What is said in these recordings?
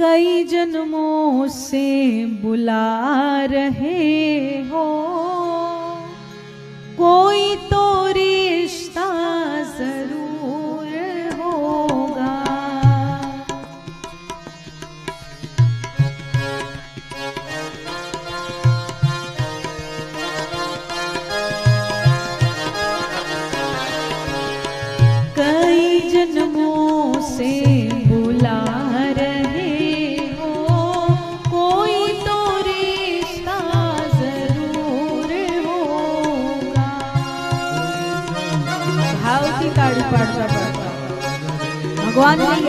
कई जन्मों से बुला रहे हो कोई तो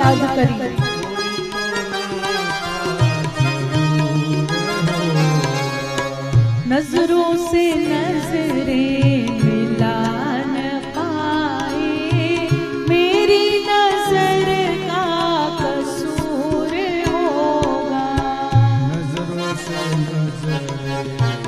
યાદ કરી नजरों से नजरें मिला न पाए मेरी नजर का कसूर होगा नजरों से नजरे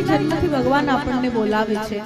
કેટલાય જન્મથી ભગવાન આપણને બોલાવે છે.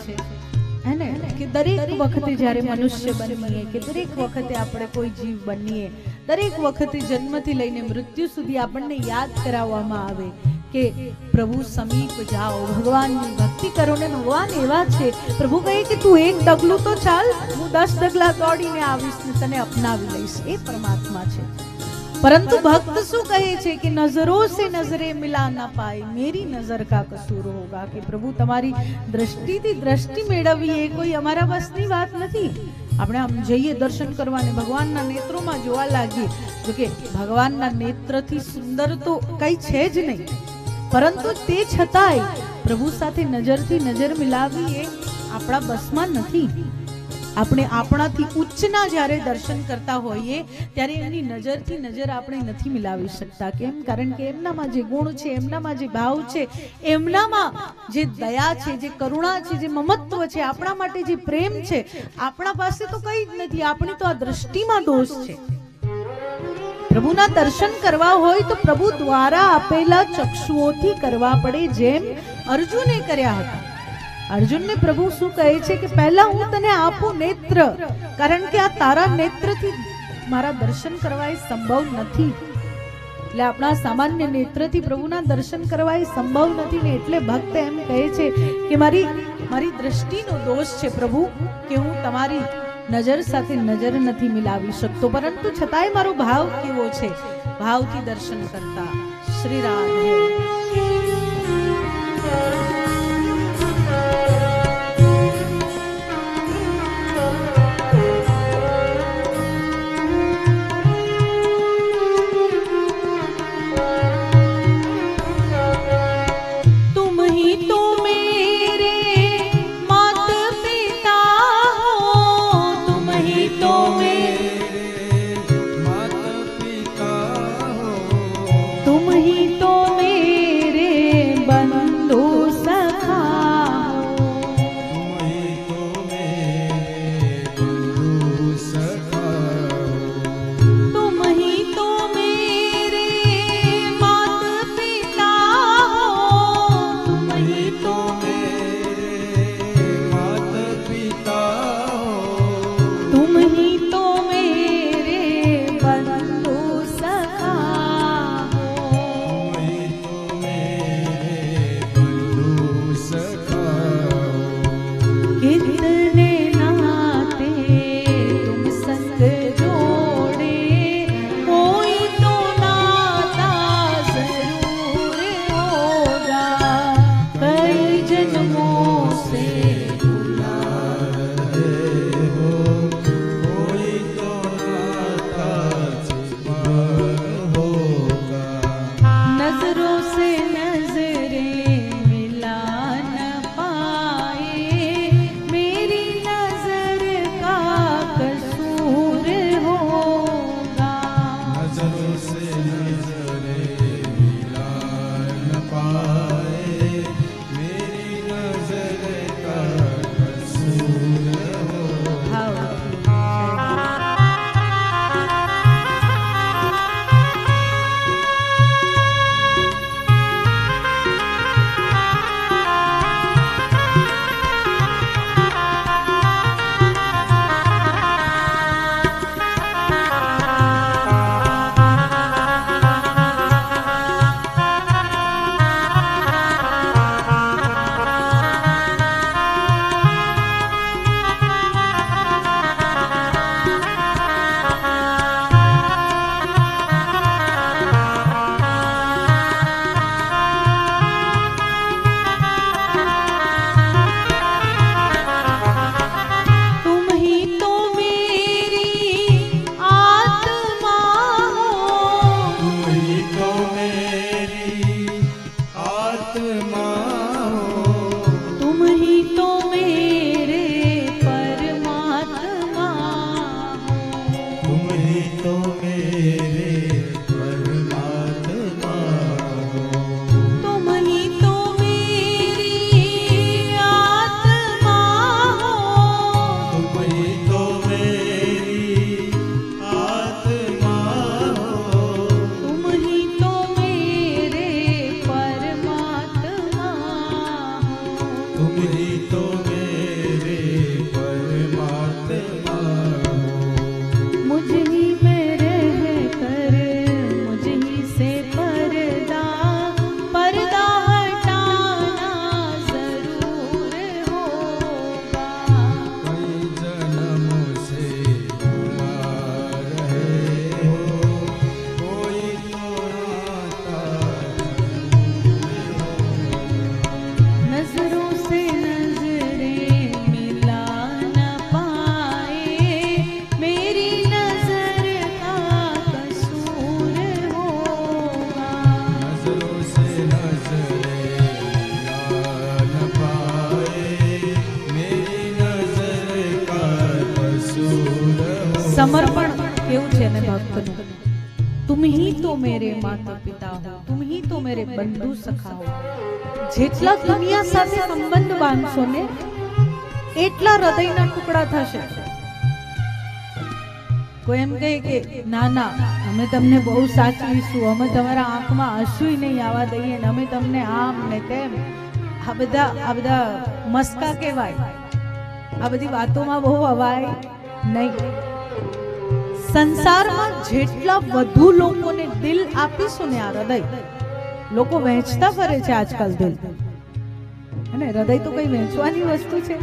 હેને કે દરેક વખતે જ્યારે મનુષ્ય બનીએ કે દરેક વખતે આપણે કોઈ જીવ બનીએ. દરેક વખતે જન્મથી લઈને મૃત્યુ સુધી આપણને યાદ કરાવવામાં આવે કે પ્રભુ સમીપ જાઓ ભગવાનની ભક્તિ કરો ને ભગવાન એવા છે. પ્રભુ કહે કે તું એક ડગલું તો ચાલ હું દસ ડગલા દોડીને આવીશ ને તને અપનાવી લઈશ. એ પરમાત્મા છે. પરંતુ ભક્ત શું કહે છે કે નજરો સે નજરે મિલા ના પાય, મેરી નજર કા કસૂર હોગા કે પ્રભુ તમારી દ્રષ્ટિથી દ્રષ્ટિ મેળવવી એ કોઈ અમારા વસની વાત નથી. આપણે આમ જઈએ દર્શન કરવા ને ભગવાનના નેત્રોમાં જોવા લાગીએ. જો કે ભગવાનના નેત્રથી સુંદર તો કઈ છે જ નહીં. પરંતુ તે છતાંય પ્રભુ સાથે નજરથી નજર મિલાવી એ આપણા બસમાં નથી. આપણે આપણાથી ઉચ્ચના જ્યારે દર્શન કરતા હોઈએ, ત્યારે એમની નજરથી નજર આપણે નથી મિલાવી શકતા. કેમ? કારણ કે એમનામાં જે ગુણ છે, એમનામાં જે ભાવ છે, એમનામાં જે દયા છે, જે કરુણા છે, જે મમત્વ છે, આપણા માટે જે પ્રેમ છે, આપણા પાસે તો કંઈ જ નથી. આપણી તો આ દ્રષ્ટિમાં દોષ છે. પ્રભુના દર્શન કરવા હોય તો પ્રભુ દ્વારા આપેલા ચક્ષુઓથી કરવા પડે જેમ અર્જુને કર્યા હતા. અર્જુનને પ્રભુ શું કહે છે કે પહેલા હું તને આપું નેત્ર, કારણ કે આ તારા નેત્રથી મારા દર્શન કરવા એ સંભવ નથી. એટલે આપણા સામાન્ય નેત્રથી પ્રભુના દર્શન કરવા એ સંભવ નથી ને એટલે ભક્ત એમ કહે છે કે મારી મારી દ્રષ્ટિનો દોષ છે પ્રભુ, કે હું તમારી નજર સાથે નજર નથી મિલાવી શકતો. પરંતુ છતાંય મારો ભાવ કેવો છે? ભાવથી દર્શન કરતા શ્રી રાધે. સમર્પણ કેવું છે ને ભક્તનું. તુમ હી તો મેરે માતા પિતા હો. તુમ હી તો મેરે બંધુ સખા હો. જેટલા દુનિયા સાથે સંબંધ બાંધશો ને, એટલા હૃદયના ટુકડા થશે. કોઈ એમ કહે કે, ના ના, અમે તમને બહુ સાચવીશું અમે તમારા આંખમાં આંસુય નહીં આવવા દઈએ ને અમે તમને આમ ને તેમ. આ બધા આ બધા મસ્કા કહેવાય. આ બધી વાતોમાં બહુ અવાય નહીં. સંસારમાં જેટલા વધુ લોકોને દિલ આપીશું ને આ હૃદય. લોકો વહેંચતા ફરે છે આજકાલ દિલ. અને હૃદય તો કઈ વહેંચવાની વસ્તુ છે?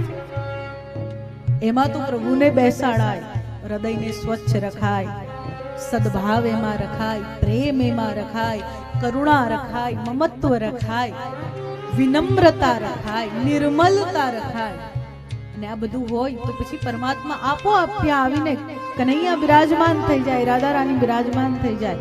એમાં તો પ્રભુને બેસાડાય, હૃદયને સ્વચ્છ રખાય, સદભાવ એમાં રખાય, પ્રેમ એમાં રખાય, કરુણા રખાય, મમત્વ રખાય, વિનમ્રતા રખાય, નિર્મલતા રખાય. અને આ બધું હોય તો પછી પરમાત્મા આપોઆપ ત્યાં આવીને કનૈયા બિરાજમાન થઈ જાય રાધા રાણી બિરાજમાન થઈ જાય.